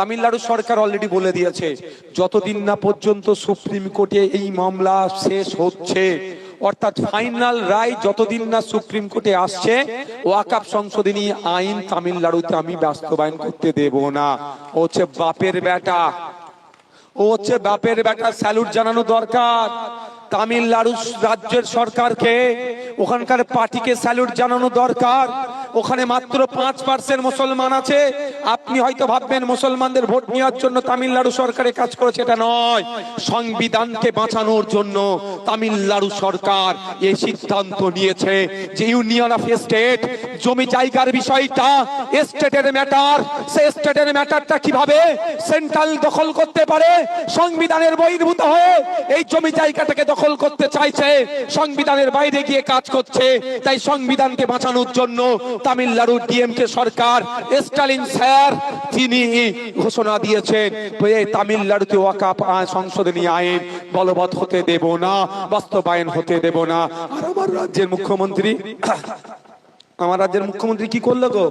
তামিলনাড়ু সরকার already বলে দিয়েছে, যতদিন না পর্যন্ত সুপ্রিম কোর্টে এই মামলা শেষ হচ্ছে, অর্থাৎ ফাইনাল রায় যতদিন না সুপ্রিম কোর্টে আসছে ওয়াকাপ সংশোধনী আইন তামিলনাড়ুতে আমি বাস্তবায়ন করতে দেব না। ও হচ্ছে বাপের বেটা। ও হচ্ছে বাপের বেটা স্যালুট জানানো দরকার। তামিলনাড়ু রাজ্যের সরকারকে, ওখানকার পার্টিকে স্যালুট জানানো দরকার। ওখানে মাত্র পাঁচ পার্সেন্ট মুসলমান আছে। আপনি হয়তো ভাববেন মুসলমানদের ভোট নেওয়ার জন্য তামিলনাড়ু সরকারে কাজ করেছে এটা নয়। সংবিধানকে বাঁচানোর জন্য তামিলনাড়ু সরকার এই সিদ্ধান্ত নিয়েছে যে ইউনিয়ন অফ স্টেট জমি জায়গার বিষয়টা স্টেটের ম্যাটার। সে স্টেটের ম্যাটারটা কীভাবে সেন্ট্রাল দখল করতে পারে? সংবিধানের বহির্ভূত হয়ে এই জমি জায়গাটাকে দখল করতে চাইছে। সংবিধানের বাইরে গিয়ে কাজ করছে। তাই সংবিধানকে বাঁচানোর জন্য তামিলনাড়ু ডিএমকে সরকার, স্টালিন স্যার, তিনি ঘোষণা দিয়েছেন, এই তামিলনাড়ুতে ওয়াকাপ সংশোধনী আইন বলবৎ হতে দেব না, বাস্তবায়ন হতে দেব না। আর আমার রাজ্যের মুখ্যমন্ত্রী, আমার রাজ্যের মুখ্যমন্ত্রী কি করল গো?